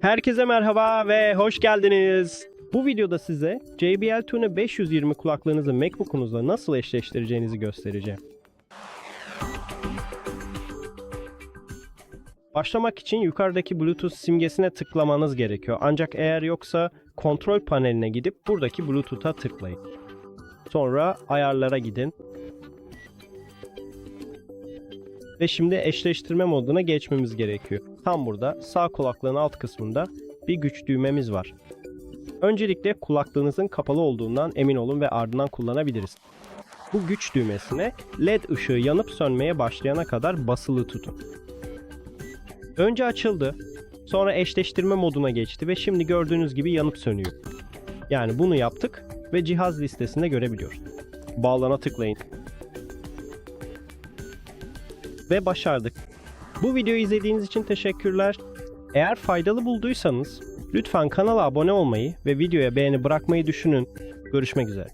Herkese merhaba ve hoş geldiniz. Bu videoda size JBL Tune 520 kulaklığınızı MacBook'unuzla nasıl eşleştireceğinizi göstereceğim. Başlamak için yukarıdaki Bluetooth simgesine tıklamanız gerekiyor. Ancak eğer yoksa kontrol paneline gidip buradaki Bluetooth'a tıklayın. Sonra ayarlara gidin. Ve şimdi eşleştirme moduna geçmemiz gerekiyor. Tam burada sağ kulaklığın alt kısmında bir güç düğmemiz var. Öncelikle kulaklığınızın kapalı olduğundan emin olun ve ardından kullanabiliriz. Bu güç düğmesine LED ışığı yanıp sönmeye başlayana kadar basılı tutun. Önce açıldı, sonra eşleştirme moduna geçti ve şimdi gördüğünüz gibi yanıp sönüyor. Yani bunu yaptık ve cihaz listesinde görebiliyoruz. Bağlana tıklayın ve başardık. Bu videoyu izlediğiniz için teşekkürler. Eğer faydalı bulduysanız lütfen kanala abone olmayı ve videoya beğeni bırakmayı düşünün. Görüşmek üzere.